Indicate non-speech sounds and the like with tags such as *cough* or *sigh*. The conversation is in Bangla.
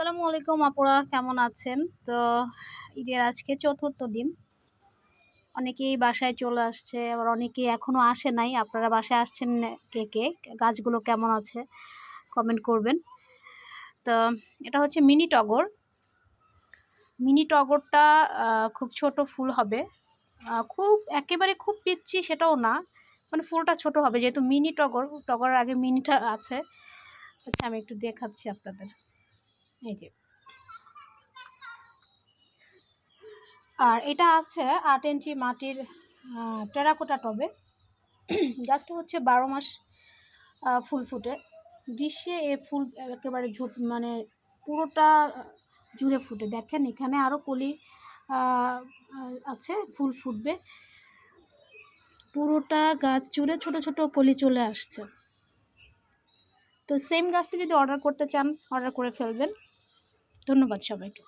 আসসালামু আলাইকুম, আপুরা কেমন আছেন? তো ঈদের আজকে চতুর্থ দিন। অনেকেই বাসায় চলে আসছে, আবার অনেকেই এখনও আসে নাই। আপনারা বাসায় আসছেন কে কে? গাছগুলো কেমন আছে? কমেন্ট করবেন। তো এটা হচ্ছে মিনি টগর। মিনি টগরটা খুব ছোট ফুল হবে। খুব একেবারে খুব পিচ্ছি সেটাও না। মানে ফুলটা ছোট হবে, যেহেতু মিনি টগর, টগরের আগে মিনিটা আছে। আচ্ছা আমি একটু দেখাচ্ছি আপনাদের। এই যে। আর এটা আছে আট ইঞ্চি মাটির টেরাকোটা টবে। *clears throat* গাছটা হচ্ছে বারো মাস ফুল ফুটে। গ্রীষ্মে এ ফুল একেবারে ঝুট মানে পুরোটা জুড়ে ফুটে। দেখেন এখানে আরও কলি আছে, ফুল ফুটবে। পুরোটা গাছ জুড়ে ছোট ছোট কলি চলে আসছে। তো সেম গাছটি যদি অর্ডার করতে চান অর্ডার করে ফেলবেন। ধন্যবাদ সবাইকে।